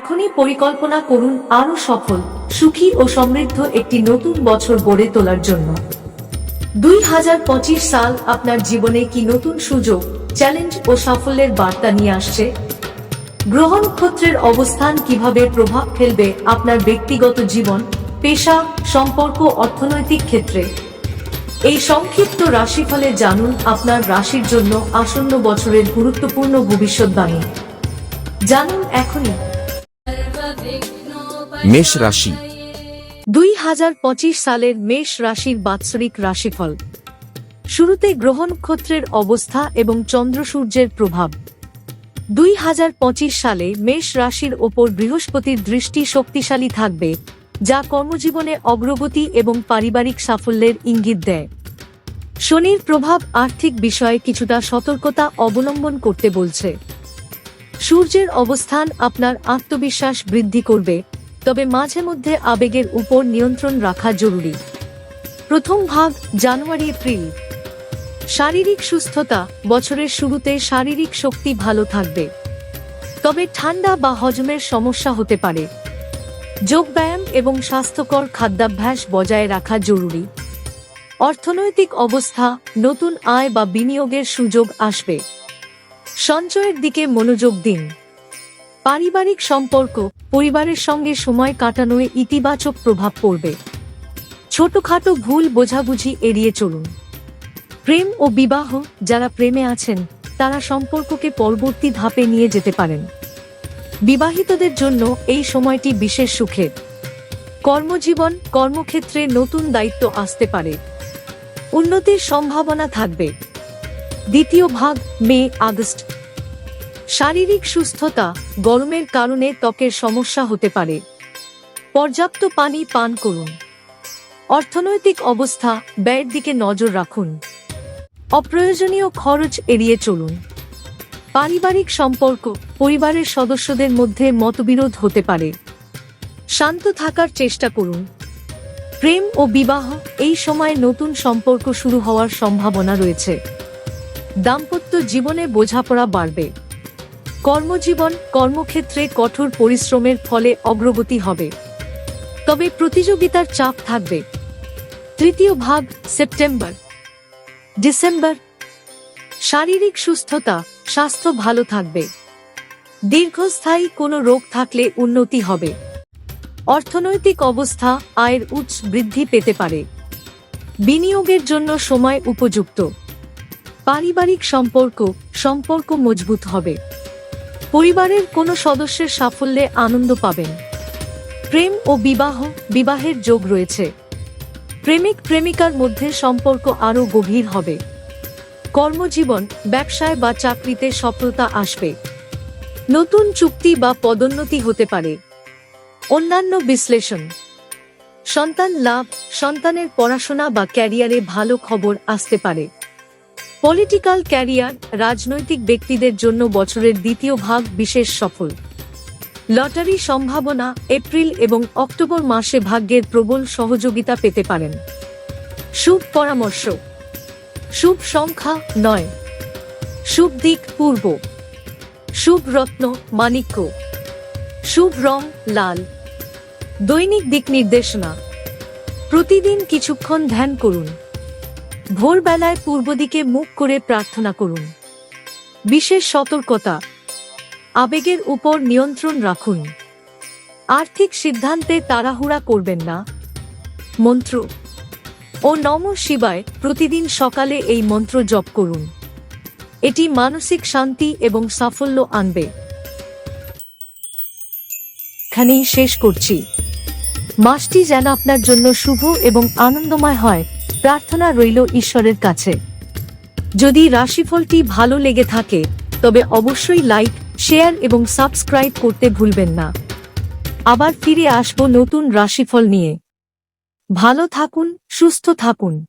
এখনই পরিকল্পনা করুন আরও সফল, সুখী ও সমৃদ্ধ একটি নতুন বছর গড়ে তোলার জন্য। দুই হাজার পঁচিশ সাল আপনার জীবনে কি নতুন সুযোগ, চ্যালেঞ্জ ও সাফল্যের বার্তা নিয়ে আসছে? গ্রহ নক্ষত্রের অবস্থান কীভাবে প্রভাব ফেলবে আপনার ব্যক্তিগত জীবন, পেশা, সম্পর্ক, অর্থনৈতিক ক্ষেত্রে? এই সংক্ষিপ্ত রাশিফলে জানুন আপনার রাশির জন্য আসন্ন বছরের গুরুত্বপূর্ণ ভবিষ্যৎবাণী। জানুন এখনই। মেষ রাশি। দুই হাজার পঁচিশ সালের মেষ রাশির বাৎসরিক রাশিফল। শুরুতে গ্রহ নক্ষত্রের অবস্থা এবং চন্দ্র সূর্যের প্রভাব। দুই হাজার পঁচিশ সালে মেষ রাশির ওপর বৃহস্পতির দৃষ্টি শক্তিশালী থাকবে, যা কর্মজীবনে অগ্রগতি এবং পারিবারিক সাফল্যের ইঙ্গিত দেয়। শনির প্রভাব আর্থিক বিষয়ে কিছুটা সতর্কতা অবলম্বন করতে বলছে। সূর্যের অবস্থান আপনার আত্মবিশ্বাস বৃদ্ধি করবে তবে মাঝে মধ্যে আবেগের উপর নিয়ন্ত্রণ রাখা জরুরি। প্রথম ভাগ, জানুয়ারি, এপ্রিল। শারীরিক সুস্থতা বছরের শুরুতে শারীরিক শক্তি ভালো থাকবে। তবে ঠান্ডা বা হজমের সমস্যা হতে পারে। যোগব্যায়াম এবং স্বাস্থ্যকর খাদ্যাভ্যাস বজায় রাখা জরুরি। অর্থনৈতিক অবস্থা, নতুন আয় বা বিনিয়োগের সুযোগ আসবে। সঞ্চয়ের দিকে মনোযোগ দিন। পারিবারিক সম্পর্ক, পরিবারের সঙ্গে সময় কাটানোয় ইতিবাচক প্রভাব পড়বে। ছোটখাটো ভুল বোঝাবুঝি এড়িয়ে চলুন। প্রেম ও বিবাহ, যারা প্রেমে আছেন, তারা সম্পর্ককে পরবর্তী ধাপে নিয়ে যেতে পারেন। বিবাহিতদের জন্য এই সময়টি বিশেষ সুখের। কর্মজীবন, কর্মক্ষেত্রে নতুন দায়িত্ব আসতে পারে। উন্নতির সম্ভাবনা থাকবে। দ্বিতীয় ভাগ, মে, আগস্ট। শারীরিক সুস্থতা গরমের কারণে ত্বকের সমস্যা হতে পারে। পর্যাপ্ত পানি পান করুন। অর্থনৈতিক অবস্থা ব্যয়ের দিকে নজর রাখুন। অপ্রয়োজনীয় খরচ এড়িয়ে চলুন। পারিবারিক সম্পর্ক পরিবারের সদস্যদের মধ্যে মতবিরোধ হতে পারে। শান্ত থাকার চেষ্টা করুন। প্রেম ও বিবাহ এই সময় নতুন সম্পর্ক শুরু হওয়ার সম্ভাবনা রয়েছে। দাম্পত্য জীবনে বোঝাপড়া বাড়বে। কর্মজীবন, কর্মক্ষেত্রে কঠোর পরিশ্রমের ফলে অগ্রগতি হবে। তবে প্রতিযোগিতার চাপ থাকবে। তৃতীয় ভাগ, সেপ্টেম্বর। ডিসেম্বর। শারীরিক সুস্থতা, স্বাস্থ্য ভালো থাকবে। দীর্ঘস্থায়ী কোনো রোগ থাকলে উন্নতি হবে। অর্থনৈতিক অবস্থা, আয়ের উৎস বৃদ্ধি পেতে পারে। বিনিয়োগের জন্য সময় উপযুক্ত। পারিবারিক সম্পর্ক সম্পর্ক মজবুত হবে। পরিবারের কোনো সদস্যের সাফল্যে আনন্দ পাবেন। প্রেম ও বিবাহ, বিবাহের যোগ রয়েছে। প্রেমিক, প্রেমিকার মধ্যে সম্পর্ক আরও গভীর হবে। কর্মজীবন, ব্যবসায় বা চাকরিতে সফলতা আসবে। নতুন চুক্তি বা পদোন্নতি হতে পারে। অন্যান্য বিশ্লেষণ। সন্তান লাভ, সন্তানের পড়াশোনা বা ক্যারিয়ারে ভালো খবর আসতে পারে। পলিটিক্যাল ক্যারিয়ার রাজনৈতিক ব্যক্তিদের জন্য বছরের দ্বিতীয় ভাগ বিশেষ সফল। লটারি সম্ভাবনা, এপ্রিল এবং অক্টোবর মাসে ভাগ্যের প্রবল সহযোগিতা পেতে পারেন। শুভ পরামর্শ। শুভ সংখ্যা নয়। শুভ দিক পূর্ব। শুভ রত্ন মাণিক্য। শুভ রং লাল। দৈনিক দিক নির্দেশনা। প্রতিদিন কিছুক্ষণ ধ্যান করুন। ভোরবেলায় পূর্ব দিকে মুখ করে প্রার্থনা করুন। বিশেষ সতর্কতা, আবেগের উপর নিয়ন্ত্রণ রাখুন। আর্থিক সিদ্ধান্তে তাড়াহুড়া করবেন না। মন্ত্র, ও নম শিবায় প্রতিদিন সকালে এই মন্ত্র জপ করুন। এটি মানসিক শান্তি এবং সাফল্য আনবে। এখানেই শেষ করছি। মাসটি যেন আপনার জন্য শুভ এবং আনন্দময় হয়। প্রার্থনা রইল ঈশ্বরের কাছে। যদি রাশিফলটি ভালো লেগে থাকে, তবে অবশ্যই লাইক, শেয়ার এবং সাবস্ক্রাইব করতে ভুলবেন না। আবার ফিরে আসব নতুন রাশিফল নিয়ে। ভালো থাকুন, সুস্থ থাকুন।